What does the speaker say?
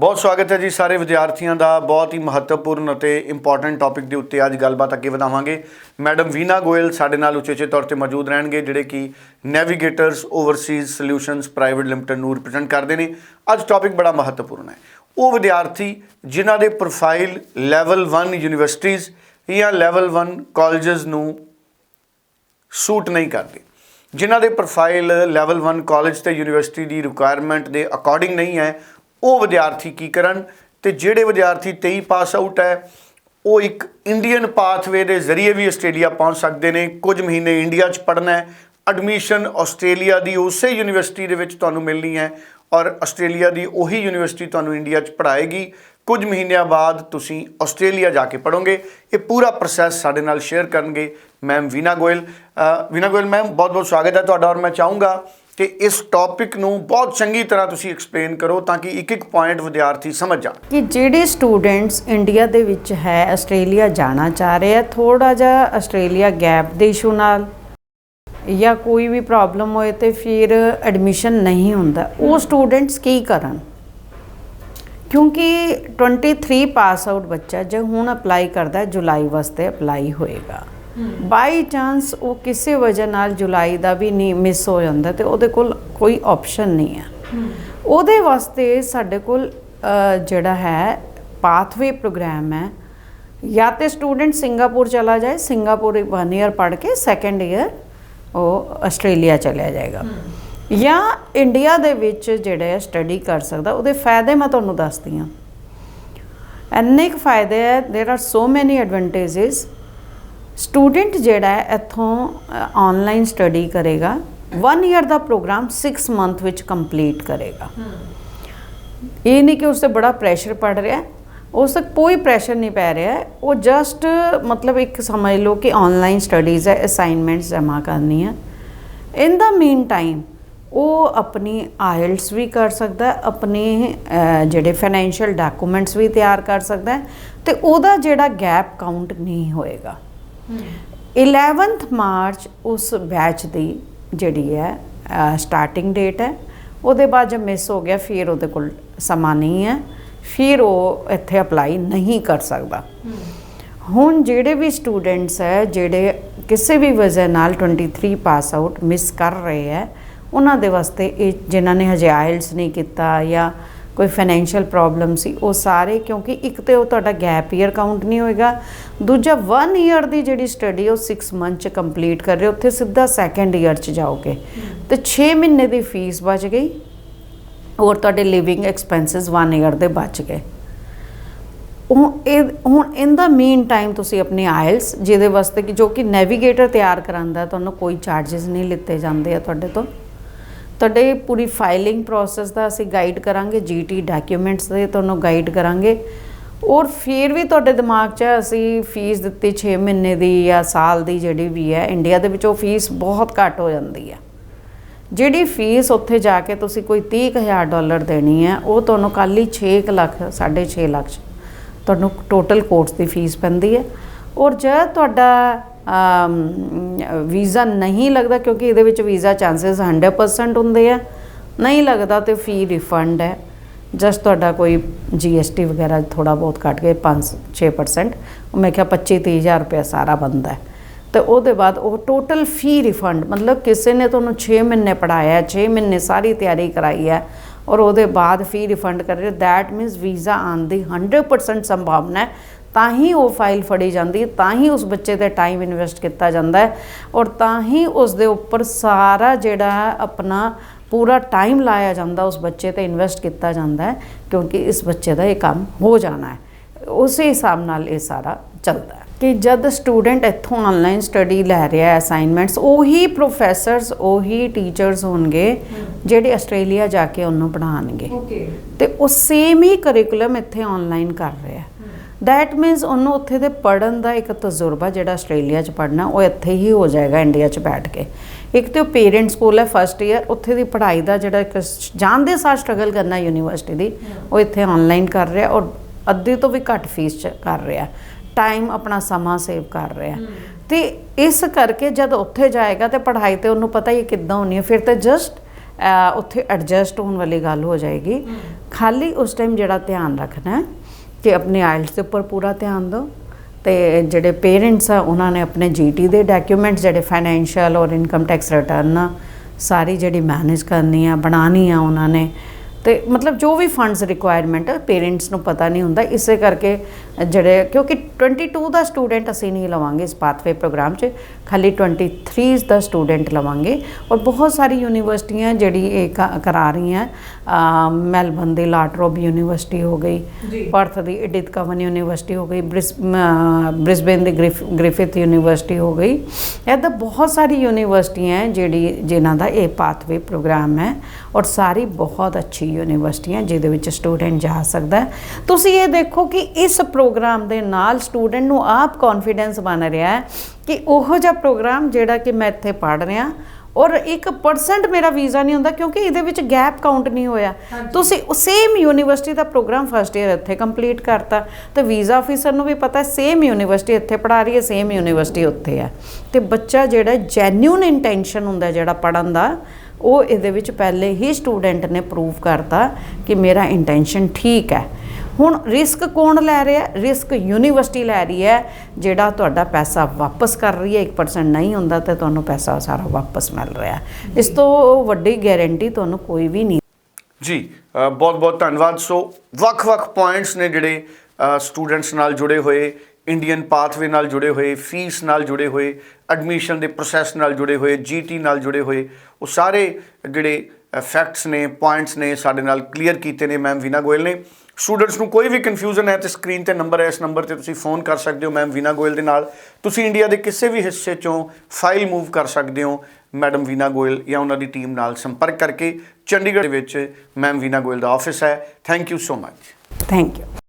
ਬਹੁਤ ਸਵਾਗਤ ਹੈ ਜੀ ਸਾਰੇ ਵਿਦਿਆਰਥੀਆਂ ਦਾ, ਬਹੁਤ ਹੀ ਮਹੱਤਵਪੂਰਨ ਅਤੇ ਇੰਪੋਰਟੈਂਟ ਟੌਪਿਕ ਦੇ ਉੱਤੇ ਅੱਜ ਗੱਲਬਾਤ ਅੱਗੇ ਵਧਾਵਾਂਗੇ। ਮੈਡਮ ਵੀਨਾ ਗੋਇਲ ਸਾਡੇ ਨਾਲ ਉਚੇਚੇ ਤੌਰ ਤੇ ਮੌਜੂਦ ਰਹਿਣਗੇ, ਜਿਹੜੇ ਕਿ navigators overseas solutions private limited ਨੂੰ ਰਿਪਰੈਜ਼ੈਂਟ ਕਰਦੇ ਨੇ। ਅੱਜ ਟੌਪਿਕ ਬੜਾ ਮਹੱਤਵਪੂਰਨ ਹੈ। ਉਹ ਵਿਦਿਆਰਥੀ ਜਿਨ੍ਹਾਂ ਦੇ ਪ੍ਰੋਫਾਈਲ ਲੈਵਲ 1 ਯੂਨੀਵਰਸਿਟੀਜ਼ ਜਾਂ ਲੈਵਲ 1 ਕਾਲਜਸ ਨੂੰ ਸੂਟ ਨਹੀਂ ਕਰਦੇ। ਜਿਨ੍ਹਾਂ ਦੇ ਪ੍ਰੋਫਾਈਲ ਲੈਵਲ 1 ਕਾਲਜ ਤੇ ਯੂਨੀਵਰਸਿਟੀ ਦੀ ਰਿਕੁਆਇਰਮੈਂਟ ਦੇ ਅਕੋਰਡਿੰਗ ਨਹੀਂ ਹੈ ਉਹ ਵਿਦਿਆਰਥੀ ਕੀ ਕਰਨ ਤੇ ਜਿਹੜੇ ਵਿਦਿਆਰਥੀ 23 ਪਾਸ ਆਊਟ ਹੈ, ਉਹ ਇੱਕ ਇੰਡੀਅਨ ਪਾਥਵੇ ਦੇ ਜ਼ਰੀਏ ਵੀ ਆਸਟ੍ਰੇਲੀਆ ਪਹੁੰਚ ਸਕਦੇ ਨੇ। ਕੁਝ ਮਹੀਨੇ ਇੰਡੀਆ 'ਚ ਪੜ੍ਹਨਾ ਹੈ। ਐਡਮਿਸ਼ਨ ਆਸਟ੍ਰੇਲੀਆ ਦੀ ਉਸੇ ਯੂਨੀਵਰਸਿਟੀ ਦੇ ਵਿੱਚ ਤੁਹਾਨੂੰ ਮਿਲਣੀ ਹੈ ਔਰ ਆਸਟ੍ਰੇਲੀਆ ਦੀ ਉਹੀ ਯੂਨੀਵਰਸਿਟੀ ਤੁਹਾਨੂੰ ਇੰਡੀਆ 'ਚ ਪੜ੍ਹਾਏਗੀ। ਕੁਝ ਮਹੀਨਿਆਂ ਬਾਅਦ ਤੁਸੀਂ ਆਸਟ੍ਰੇਲੀਆ ਜਾ ਕੇ ਪੜੋਗੇ ਇਹ ਪੂਰਾ ਪ੍ਰੋਸੈਸ ਸਾਡੇ ਨਾਲ ਸ਼ੇਅਰ ਕਰਨਗੇ। ਮੈਮ ਵੀਨਾ ਗੋਇਲ। ਵੀਨਾ ਗੋਇਲ ਮੈਮ ਬਹੁਤ ਬਹੁਤ ਸਵਾਗਤ ਹੈ ਤੁਹਾਡਾ ਔਰ ਮੈਂ ਚਾਹੂੰਗਾ ਕਿ ਇਸ ਟੌਪਿਕ ਨੂੰ ਬਹੁਤ ਚੰਗੀ ਤਰ੍ਹਾਂ ਤੁਸੀਂ ਐਕਸਪਲੇਨ ਕਰੋ ਤਾਂ ਕਿ ਇੱਕ ਇੱਕ ਪੁਆਇੰਟ ਵਿਦਿਆਰਥੀ ਸਮਝ ਜਾਣ। ਕਿ ਜਿਹੜੇ ਸਟੂਡੈਂਟਸ ਇੰਡੀਆ ਦੇ ਵਿੱਚ ਹੈ ਆਸਟ੍ਰੇਲੀਆ ਜਾਣਾ ਚਾਹ ਰਹੇ ਆ ਥੋੜਾ ਜਿਹਾ ਆਸਟ੍ਰੇਲੀਆ ਗੈਪ ਦੇ ਇਸ਼ੂ ਨਾਲ ਜਾਂ ਕੋਈ ਵੀ ਪ੍ਰੋਬਲਮ ਹੋਏ ਤੇ ਫਿਰ ਐਡਮਿਸ਼ਨ ਨਹੀਂ ਹੁੰਦਾ। ਉਹ ਸਟੂਡੈਂਟਸ ਕੀ ਕਰਨ? ਕਿਉਂਕਿ 23 ਪਾਸ ਆਊਟ ਬੱਚਾ ਜੇ ਹੁਣ ਅਪਲਾਈ ਕਰਦਾ ਜੁਲਾਈ ਵਾਸਤੇ ਅਪਲਾਈ ਹੋਏਗਾ। ਬਾਈ ਚਾਂਸ ਉਹ ਕਿਸੇ ਵਜ੍ਹਾ ਨਾਲ ਜੁਲਾਈ ਦਾ ਵੀ ਨਹੀਂ ਮਿਸ ਹੋ ਜਾਂਦਾ ਤੇ ਉਹਦੇ ਕੋਲ ਕੋਈ ਆਪਸ਼ਨ ਨਹੀਂ ਹੈ। ਉਹਦੇ ਵਾਸਤੇ ਸਾਡੇ ਕੋਲ ਜਿਹੜਾ ਹੈ ਪਾਥਵੇ ਪ੍ਰੋਗਰਾਮ ਹੈ। ਜਾਂ ਤੇ ਸਟੂਡੈਂਟ ਸਿੰਗਾਪੁਰ ਚਲਾ ਜਾਏ, ਸਿੰਗਾਪੁਰ 1 ਈਅਰ ਪੜ ਕੇ ਸੈਕੰਡ ਈਅਰ ਉਹ ਆਸਟ੍ਰੇਲੀਆ ਚਲਿਆ ਜਾਏਗਾ। ਜਾਂ ਇੰਡੀਆ ਦੇ ਵਿੱਚ ਜਿਹੜਾ ਸਟੱਡੀ ਕਰ ਸਕਦਾ, ਉਹਦੇ ਫਾਇਦੇ ਮੈਂ ਤੁਹਾਨੂੰ ਦੱਸਦੀ ਹਾਂ। ਇੰਨੇ ਕੁ ਫਾਇਦੇ ਹੈ there are so many advantages student ਜਿਹੜਾ ਹੈ ਇੱਥੋਂ ਆਨਲਾਈਨ ਸਟੱਡੀ ਕਰੇਗਾ। 1 ਇਅਰ ਦਾ ਪ੍ਰੋਗਰਾਮ 6 ਮੰਥ ਵਿੱਚ ਕੰਪਲੀਟ ਕਰੇਗਾ। ਇਹ ਨਹੀਂ ਕਿ ਉਸ ਤੇ ਬੜਾ ਪ੍ਰੈਸ਼ਰ ਪੜ ਰਿਹਾ। ਉਸ ਤੇ ਕੋਈ ਪ੍ਰੈਸ਼ਰ ਨਹੀਂ ਪੈ ਰਿਹਾ। ਉਹ ਜਸਟ ਮਤਲਬ ਇੱਕ ਸਮਝ ਲਓ ਕਿ ਆਨਲਾਈਨ ਸਟੱਡੀਜ਼ ਹੈ ਅਸਾਈਨਮੈਂਟਸ ਜਮ੍ਹਾਂ ਕਰਨੀ ਹੈ। ਇਨ ਦਾ ਮੀਨ ਟਾਈਮ ਉਹ ਆਪਣੀ ਆਇਲਟਸ ਵੀ ਕਰ ਸਕਦਾ ਆਪਣੇ ਜਿਹੜੇ ਫਾਈਨੈਂਸ਼ੀਅਲ ਡਾਕੂਮੈਂਟਸ ਵੀ ਤਿਆਰ ਕਰ ਸਕਦਾ ਤੇ ਉਹਦਾ ਜਿਹੜਾ ਗੈਪ ਕਾਊਂਟ ਨਹੀਂ ਹੋਏਗਾ। 11th ਮਾਰਚ ਉਸ ਬੈਚ ਦੀ ਜਿਹੜੀ ਹੈ ਸਟਾਰਟਿੰਗ ਡੇਟ ਹੈ ਉਹਦੇ ਬਾਅਦ ਜੇ ਮਿਸ ਹੋ ਗਿਆ ਫਿਰ ਉਹਦੇ ਕੋਲ ਸਮਾਂ ਨਹੀਂ ਹੈ ਫਿਰ ਉਹ ਇੱਥੇ ਅਪਲਾਈ ਨਹੀਂ ਕਰ ਸਕਦਾ ਹੁਣ ਜਿਹੜੇ ਵੀ ਸਟੂਡੈਂਟਸ ਹੈ ਜਿਹੜੇ ਕਿਸੇ ਵੀ ਵਜ੍ਹਾ ਨਾਲ 23 ਪਾਸ ਆਊਟ ਮਿਸ ਕਰ ਰਹੇ ਹੈ ਉਹਨਾਂ ਦੇ ਵਾਸਤੇ ਇਹ ਜਿਨ੍ਹਾਂ ਨੇ ਹਜੇ ਆਇਲਸ ਨਹੀਂ ਕੀਤਾ ਜਾਂ ਕੋਈ ਫਾਈਨੈਂਸ਼ੀਅਲ ਪ੍ਰੋਬਲਮ ਸੀ, ਉਹ ਸਾਰੇ ਕਿਉਂਕਿ ਇੱਕ ਤੇ ਉਹ ਤੁਹਾਡਾ ਗੈਪ ਈਅਰ ਕਾਊਂਟ ਨਹੀਂ ਹੋਏਗਾ, ਦੂਜਾ 1 ਈਅਰ ਦੀ ਜਿਹੜੀ ਸਟੱਡੀ ਉਹ 6 ਮੰਥ ਚ ਕੰਪਲੀਟ ਕਰ ਰਹੇ ਉੱਥੇ ਸਿੱਧਾ ਸੈਕੰਡ ਈਅਰ ਚ ਜਾਓਗੇ। ਤੇ 6 ਮਹੀਨੇ ਦੀ ਫੀਸ ਬਚ ਗਈ ਔਰ ਤੁਹਾਡੇ ਲਿਵਿੰਗ ਐਕਸਪੈਂਸਸ 1 ਈਅਰ ਦੇ ਬਚ ਗਏ। ਉਹ ਇਹ, ਹੁਣ ਇਨ ਦਾ ਮੀਨ ਟਾਈਮ ਤੁਸੀਂ ਆਪਣੇ ਆਇਲਸ ਜਿਹਦੇ ਵਾਸਤੇ ਕਿ ਜੋ ਕਿ ਨੈਵੀਗੇਟਰ ਤਿਆਰ ਕਰਾਂਦਾ ਤੁਹਾਨੂੰ ਕੋਈ ਚਾਰजेस ਨਹੀਂ ਲਿੱਤੇ ਜਾਂਦੇ ਆ ਤੁਹਾਡੇ ਤੋਂ। ਤੁਹਾਡੇ ਪੂਰੀ ਫਾਈਲਿੰਗ ਪ੍ਰੋਸੈਸ ਦਾ ਅਸੀਂ ਗਾਈਡ ਕਰਾਂਗੇ ਜੀਟੀ ਡਾਕੂਮੈਂਟਸ ਦੇ ਤੁਹਾਨੂੰ ਗਾਈਡ ਕਰਾਂਗੇ। ਔਰ ਫਿਰ ਵੀ ਤੁਹਾਡੇ ਦਿਮਾਗ 'ਚ ਅਸੀਂ ਫੀਸ ਦਿੱਤੀ 6 ਮਹੀਨੇ ਦੀ ਜਾਂ ਸਾਲ ਦੀ ਜਿਹੜੀ ਵੀ ਹੈ ਇੰਡੀਆ ਦੇ ਵਿੱਚ ਉਹ ਫੀਸ ਬਹੁਤ ਘੱਟ ਹੋ ਜਾਂਦੀ ਹੈ। ਜਿਹੜੀ ਫੀਸ ਉੱਥੇ ਜਾ ਕੇ ਤੁਸੀਂ ਕੋਈ 30000 ਡਾਲਰ ਦੇਣੀ ਹੈ, ਉਹ ਤੁਹਾਨੂੰ ਕੱਲ੍ਹ ਹੀ 6 ਲੱਖ 6.5 ਲੱਖ 'ਚ ਤੁਹਾਨੂੰ ਟੋਟਲ ਕੋਰਸ ਦੀ ਫੀਸ ਪੈਂਦੀ ਹੈ। ਔਰ ਜਦ ਤੁਹਾਡਾ ਵੀਜ਼ਾ ਨਹੀਂ ਲੱਗਦਾ ਕਿਉਂਕਿ ਇਹਦੇ ਵਿੱਚ ਵੀਜ਼ਾ ਚਾਂਸਸ 100% ਹੁੰਦੇ ਆ। ਨਹੀਂ ਲੱਗਦਾ ਤੇ ਫੀ ਰਿਫੰਡ ਹੈ। ਜਸਟ ਤੁਹਾਡਾ ਕੋਈ ਜੀਐਸਟੀ ਵਗੈਰਾ ਥੋੜਾ ਬਹੁਤ ਕੱਟ ਕੇ 5 6% ਉਹ ਮੈਂ ਕਿਹਾ 25 30000 ਰੁਪਏ ਸਾਰਾ ਬੰਦਾ ਹੈ। ਤੇ ਉਹਦੇ ਬਾਅਦ ਉਹ ਟੋਟਲ ਫੀ ਰਿਫੰਡ ਮਤਲਬ ਕਿਸੇ ਨੇ ਤੁਹਾਨੂੰ 6 ਮਹੀਨੇ ਪੜਾਇਆ 6 ਮਹੀਨੇ ਸਾਰੀ ਤਿਆਰੀ ਕਰਾਈ ਹੈ ਔਰ ਉਹਦੇ ਬਾਅਦ ਫੀ ਰਿਫੰਡ ਕਰ ਰਹੇ ਦੈਟ ਮੀਨਸ ਵੀਜ਼ਾ ਆਉਣ ਦੀ 100% ਸੰਭਾਵਨਾ ਹੈ। ਤਾਂ ਹੀ ਉਹ ਫਾਈਲ ਫੜੀ ਜਾਂਦੀ ਹੈ ਤਾਂ ਹੀ ਉਸ ਬੱਚੇ ਤੇ ਟਾਈਮ ਇਨਵੈਸਟ ਕੀਤਾ ਜਾਂਦਾ ਹੈ ਔਰ ਤਾਂ ਹੀ ਉਸ ਦੇ ਉੱਪਰ ਸਾਰਾ ਜਿਹੜਾ ਹੈ ਆਪਣਾ ਪੂਰਾ ਟਾਈਮ ਲਾਇਆ ਜਾਂਦਾ ਉਸ ਬੱਚੇ ਤੇ ਇਨਵੈਸਟ ਕੀਤਾ ਜਾਂਦਾ ਹੈ ਕਿਉਂਕਿ ਇਸ ਬੱਚੇ ਦਾ ਇਹ ਕੰਮ ਹੋ ਜਾਣਾ ਹੈ। ਉਸੇ ਹਿਸਾਬ ਨਾਲ ਇਹ ਸਾਰਾ ਚੱਲਦਾ ਹੈ ਕਿ ਜਦ ਸਟੂਡੈਂਟ ਇੱਥੋਂ ਆਨਲਾਈਨ ਸਟੱਡੀ ਲੈ ਰਿਹਾ ਹੈ ਅਸਾਈਨਮੈਂਟਸ ਉਹੀ ਪ੍ਰੋਫੈਸਰਸ ਉਹੀ ਟੀਚਰਸ ਹੋਣਗੇ ਜਿਹੜੇ ਆਸਟ੍ਰੇਲੀਆ ਜਾ ਕੇ ਉਹਨੂੰ ਪੜ੍ਹਾਉਣਗੇ। ਓਕੇ ਤੇ ਉਹ ਸੇਮ ਹੀ ਕਰਿਕੂਲਮ ਇੱਥੇ ਆਨਲਾਈਨ ਕਰ ਰਿਹਾ ਦੈਟ ਮੀਨਸ ਉਹਨੂੰ ਉੱਥੇ ਦੇ ਪੜਨ ਦਾ ਇੱਕ ਤਜਰਬਾ ਜਿਹੜਾ ਆਸਟ੍ਰੇਲੀਆ 'ਚ ਪੜਨਾ ਉਹ ਇੱਥੇ ਹੀ ਹੋ ਜਾਏਗਾ ਇੰਡੀਆ 'ਚ ਬੈਠ ਕੇ। ਇੱਕ ਤੇ ਉਹ ਪੇਰੈਂਟ ਸਕੂਲ ਹੈ ਫਸਟ ਈਅਰ ਉੱਥੇ ਦੀ ਪੜ੍ਹਾਈ ਦਾ ਜਿਹੜਾ ਇੱਕ ਜਾਣਦੇ ਸਾਰ ਸਟਰਗਲ ਕਰਨਾ ਯੂਨੀਵਰਸਿਟੀ ਦੀ। ਉਹ ਇੱਥੇ ਆਨਲਾਈਨ ਕਰ ਰਿਹਾ ਔਰ ਅੱਧੇ ਤੋਂ ਵੀ ਘੱਟ ਫੀਸ 'ਚ ਕਰ ਰਿਹਾ। ਟਾਈਮ ਆਪਣਾ ਸਮਾਂ ਸੇਵ ਕਰ ਰਿਹਾ। ਤੇ ਇਸ ਕਰਕੇ ਜਦ ਉੱਥੇ ਜਾਏਗਾ ਤੇ ਪੜ੍ਹਾਈ ਤੇ ਉਹਨੂੰ ਪਤਾ ਹੀ ਕਿੱਦਾਂ ਹੋਣੀ ਹੈ ਫਿਰ ਤੇ ਜਸਟ ਉੱਥੇ ਐਡਜਸਟ ਹੋਣ ਵਾਲੀ ਗੱਲ ਹੋ ਜਾਏਗੀ। ਖਾਲੀ ਉਸ ਟਾਈਮ ਜਿਹੜਾ ਧਿਆਨ ਰੱਖਣਾ ਹੈ ਕਿ ਆਪਣੇ ਆਇਲਟਸ ਦੇ ਉੱਪਰ ਪੂਰਾ ਧਿਆਨ ਦਿਓ ਤੇ ਜਿਹੜੇ ਪੇਰੈਂਟਸ ਆ, ਉਹਨਾਂ ਨੇ ਆਪਣੇ ਜੀਟੀ ਦੇ ਡਾਕੂਮੈਂਟਸ ਜਿਹੜੇ ਫਾਈਨੈਂਸ਼ੀਅਲ ਔਰ ਇਨਕਮ ਟੈਕਸ ਰਿਟਰਨ ਆ, ਸਾਰੀ ਜਿਹੜੀ ਮੈਨੇਜ ਕਰਨੀ ਆ, ਬਣਾਉਣੀ ਆ ਉਹਨਾਂ ਨੇ ਤੇ ਮਤਲਬ ਜੋ ਵੀ ਫੰਡਸ ਰਿਕੁਆਇਰਮੈਂਟ ਪੇਰੈਂਟਸ ਨੂੰ ਪਤਾ ਨਹੀਂ ਹੁੰਦਾ ਇਸੇ ਕਰਕੇ ਜਿਹੜੇ ਕਿਉਂਕਿ 22 ਦਾ ਸਟੂਡੈਂਟ ਅਸੀਂ ਨਹੀਂ ਲਵਾਂਗੇ ਇਸ ਪਾਥਵੇ ਪ੍ਰੋਗਰਾਮ 'ਚ ਖਾਲੀ 23 ਦਾ ਸਟੂਡੈਂਟ ਲਵਾਂਗੇ ਔਰ ਬਹੁਤ ਸਾਰੀ ਯੂਨੀਵਰਸਿਟੀਆਂ ਜਿਹੜੀ ਇਹ ਕਰਾ ਰਹੀਆਂ ਮੈਲਬਨ ਦੀ ਲਾਟਰੋਬ ਯੂਨੀਵਰਸਿਟੀ ਹੋ ਗਈ ਪਰਥ ਦੀ ਐਡਿਥ ਕਵਨ ਯੂਨੀਵਰਸਿਟੀ ਹੋ ਗਈ ਬ੍ਰਿਸਬੇਨ ਦੀ ਗ੍ਰਿਫ ਗ੍ਰਿਫਿਥ ਯੂਨੀਵਰਸਿਟੀ ਹੋ ਗਈ। ਇੱਦਾਂ ਬਹੁਤ ਸਾਰੀ ਯੂਨੀਵਰਸਿਟੀਆਂ ਜਿਹੜੀ ਜਿਨ੍ਹਾਂ ਦਾ ਇਹ ਪਾਥਵੇ ਪ੍ਰੋਗਰਾਮ ਹੈ ਔਰ ਸਾਰੀ ਬਹੁਤ ਅੱਛੀ ਯੂਨੀਵਰਸਿਟੀਆਂ ਜਿਹਦੇ ਵਿੱਚ ਸਟੂਡੈਂਟ ਜਾ ਸਕਦਾ ਤੁਸੀਂ ਇਹ ਦੇਖੋ ਕਿ ਇਸ ਪ੍ਰੋਗਰਾਮ ਦੇ ਨਾਲ ਸਟੂਡੈਂਟ ਨੂੰ ਆਪ ਕੌਨਫੀਡੈਂਸ ਬਣ ਰਿਹਾ ਹੈ ਕਿ ਉਹੋ ਜਿਹਾ ਪ੍ਰੋਗਰਾਮ ਜਿਹੜਾ ਕਿ ਮੈਂ ਇੱਥੇ ਪੜ੍ਹ ਰਿਹਾ ਔਰ 1% ਮੇਰਾ ਵੀਜ਼ਾ ਨਹੀਂ ਹੁੰਦਾ ਕਿਉਂਕਿ ਇਹਦੇ ਵਿੱਚ ਗੈਪ ਕਾਊਂਟ ਨਹੀਂ ਹੋਇਆ। ਤੁਸੀਂ ਸੇਮ ਯੂਨੀਵਰਸਿਟੀ ਦਾ ਪ੍ਰੋਗਰਾਮ ਫਸਟ ਇਅਰ ਇੱਥੇ ਕੰਪਲੀਟ ਕਰਤਾ ਤੇ ਵੀਜ਼ਾ ਆਫੀਸਰ ਨੂੰ ਵੀ ਪਤਾ ਸੇਮ ਯੂਨੀਵਰਸਿਟੀ ਇੱਥੇ ਪੜ੍ਹਾ ਰਹੀ ਹੈ ਸੇਮ ਯੂਨੀਵਰਸਿਟੀ ਉੱਥੇ ਹੈ। ਤੇ ਬੱਚਾ ਜਿਹੜਾ ਜੈਨੂਇਨ ਇੰਟੈਂਸ਼ਨ ਹੁੰਦਾ ਜਿਹੜਾ ਪੜਨ ਦਾ ਉਹ ਇਹਦੇ ਵਿੱਚ ਪਹਿਲੇ ਹੀ ਸਟੂਡੈਂਟ ਨੇ ਪ੍ਰੂਵ ਕਰਤਾ ਕਿ ਮੇਰਾ ਇੰਟੈਂਸ਼ਨ ਠੀਕ ਹੈ। ਹੁਣ ਰਿਸਕ ਕੌਣ ਲੈ ਰਿਹਾ? ਰਿਸਕ ਯੂਨੀਵਰਸਿਟੀ ਲੈ ਰਹੀ ਹੈ, ਜਿਹੜਾ ਤੁਹਾਡਾ ਪੈਸਾ ਵਾਪਸ ਕਰ ਰਹੀ ਹੈ 1% ਨਹੀਂ ਹੁੰਦਾ ਤੇ ਤੁਹਾਨੂੰ ਪੈਸਾ ਸਾਰਾ ਵਾਪਸ ਮਿਲ ਰਿਹਾ ਇਸ ਤੋਂ ਵੱਡੀ ਗਾਰੰਟੀ ਤੁਹਾਨੂੰ ਕੋਈ ਵੀ ਨਹੀਂ। ਜੀ ਬਹੁਤ ਬਹੁਤ ਧੰਨਵਾਦ। ਸੋ ਵੱਖ-ਵੱਖ ਪੁਆਇੰਟਸ ਨੇ ਜਿਹੜੇ ਸਟੂਡੈਂਟਸ ਨਾਲ ਜੁੜੇ ਹੋਏ ਇੰਡੀਅਨ ਪਾਥਵੇ ਨਾਲ ਜੁੜੇ ਹੋਏ ਫੀਸ ਨਾਲ ਜੁੜੇ ਹੋਏ ਐਡਮਿਸ਼ਨ ਦੇ ਪ੍ਰੋਸੈਸ ਨਾਲ ਜੁੜੇ ਹੋਏ ਜੀਟੀ ਨਾਲ ਜੁੜੇ ਹੋਏ, ਉਹ ਸਾਰੇ ਜਿਹੜੇ ਫੈਕਟਸ ਨੇ ਪੁਆਇੰਟਸ ਨੇ ਸਾਡੇ ਨਾਲ ਕਲੀਅਰ ਕੀਤੇ ਨੇ ਮੈਮ ਵੀਨਾ ਗੋਇਲ ਨੇ। ਸਟੂਡੈਂਟਸ ਨੂੰ ਕੋਈ ਵੀ ਕਨਫਿਊਜ਼ਨ ਹੈ ਤੇ ਸਕਰੀਨ ਤੇ ਨੰਬਰ ਹੈ, ਇਸ ਨੰਬਰ ਤੇ ਤੁਸੀਂ ਫੋਨ ਕਰ ਸਕਦੇ ਹੋ ਮੈਮ ਵੀਨਾ ਗੋਇਲ ਦੇ ਨਾਲ। ਤੁਸੀਂ ਇੰਡੀਆ ਦੇ ਕਿਸੇ ਵੀ ਹਿੱਸੇ ਚੋਂ ਫਾਈਲ ਮੂਵ ਕਰ ਸਕਦੇ ਹੋ ਮੈਡਮ ਵੀਨਾ ਗੋਇਲ ਜਾਂ ਉਹਨਾਂ ਦੀ ਟੀਮ ਨਾਲ ਸੰਪਰਕ ਕਰਕੇ। ਚੰਡੀਗੜ੍ਹ ਦੇ ਵਿੱਚ ਮੈਮ ਵੀਨਾ ਗੋਇਲ ਦਾ ਆਫਿਸ ਹੈ। Thank you so much thank you